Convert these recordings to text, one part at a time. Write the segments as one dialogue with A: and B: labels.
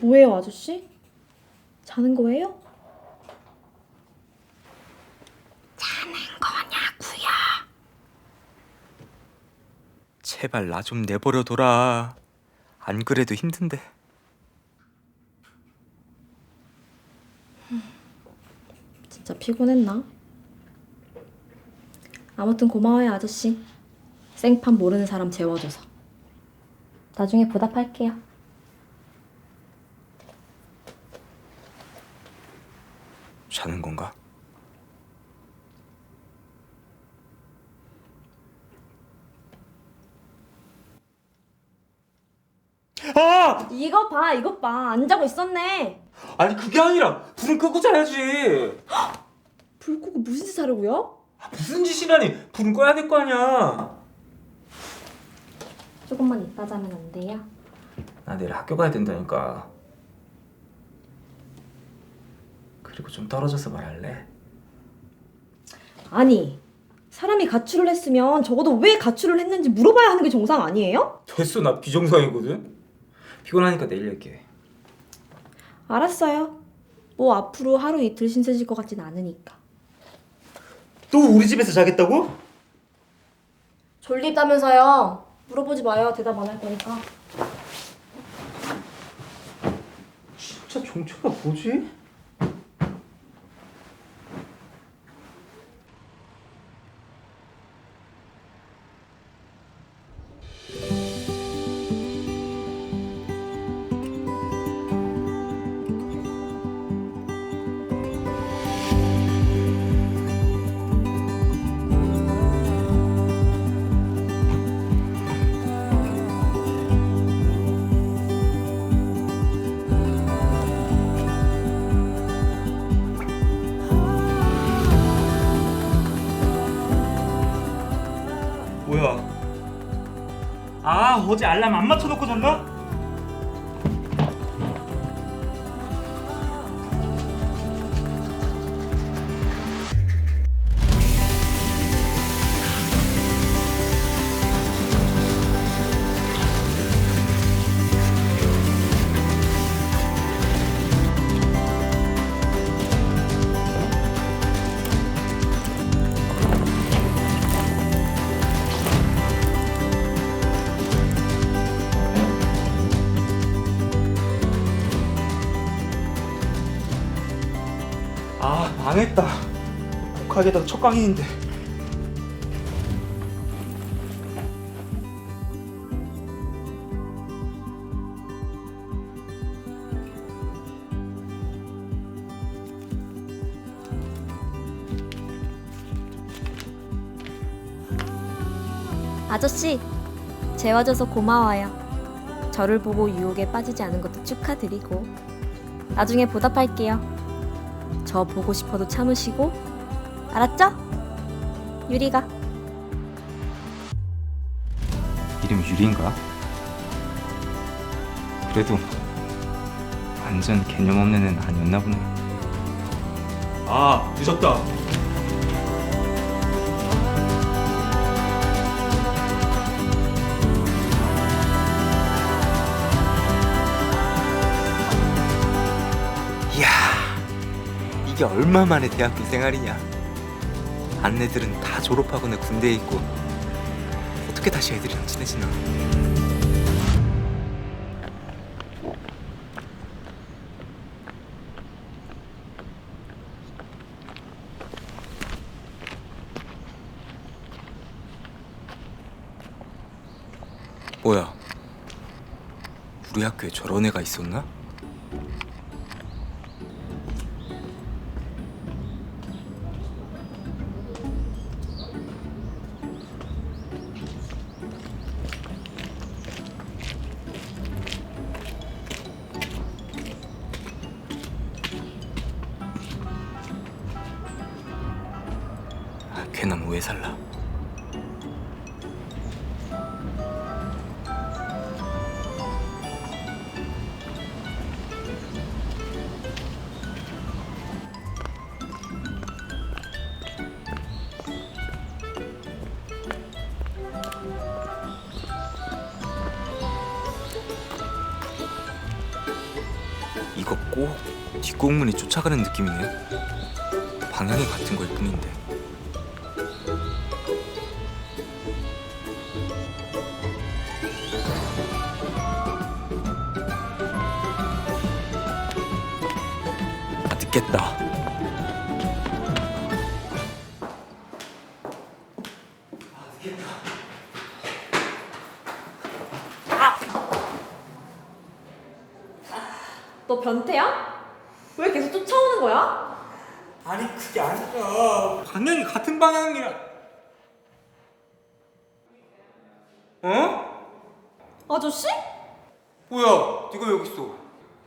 A: 뭐예요, 아저씨? 자는 거예요?
B: 제발 나 좀 내버려 둬라. 안 그래도 힘든데.
A: 진짜 피곤했나? 아무튼 고마워요, 아저씨. 생판 모르는 사람 재워줘서. 나중에 보답할게요.
B: 자는 건가? 아!
A: 이거 봐, 이거 봐. 안 자고 있었네.
B: 아니 그게 아니라 불은 끄고 자야지.
A: 불 끄고 무슨 짓 하려고요?
B: 아, 무슨 짓이라니? 불은 꺼야 될 거 아니야.
A: 조금만 이따 자면 안 돼요?
B: 나 내일 학교 가야 된다니까. 그리고 좀 떨어져서 말할래.
A: 아니, 사람이 가출을 했으면 적어도 왜 가출을 했는지 물어봐야 하는 게 정상 아니에요?
B: 됐어 나 비정상이거든. 피곤하니까 내일 얘기해.
A: 알았어요. 뭐 앞으로 하루 이틀 신세질 것 같진 않으니까.
B: 또 우리 집에서 자겠다고?
A: 졸립다면서요. 물어보지 마요. 대답 안 할 거니까.
B: 진짜 종초가 뭐지? 아 어제 알람 안 맞춰놓고 잤나? 아 망했다. 독하게다가 첫 강의인데.
A: 아저씨, 재워줘서 고마워요. 저를 보고 유혹에 빠지지 않은 것도 축하드리고 나중에 보답할게요. 저 보고 싶어도 참으시고 알았죠? 유리가
B: 이름 유리인가? 그래도 완전 개념 없는 애는 아니었나 보네. 아 늦었다. 이게 얼마 만에 대학교 생활이냐? 안내들은 다 졸업하거나 군대에 있고 어떻게 다시 애들이랑 친해지나? 뭐야? 우리 학교에 저런 애가 있었나? 걔는 왜 살라? 이거 꼭 뒷공문이 쫓아가는 느낌이네. 방향이 같은 걸 뿐인데. 아, 늦겠다.
A: 너 변태야? 왜 계속 쫓아오는 거야?
B: 아니 그게 아니라 방향이 같은 방향이라. 어?
A: 아저씨?
B: 뭐야? 네가 여기 있어.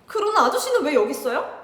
A: 그러는 아저씨는 왜 여기 있어요?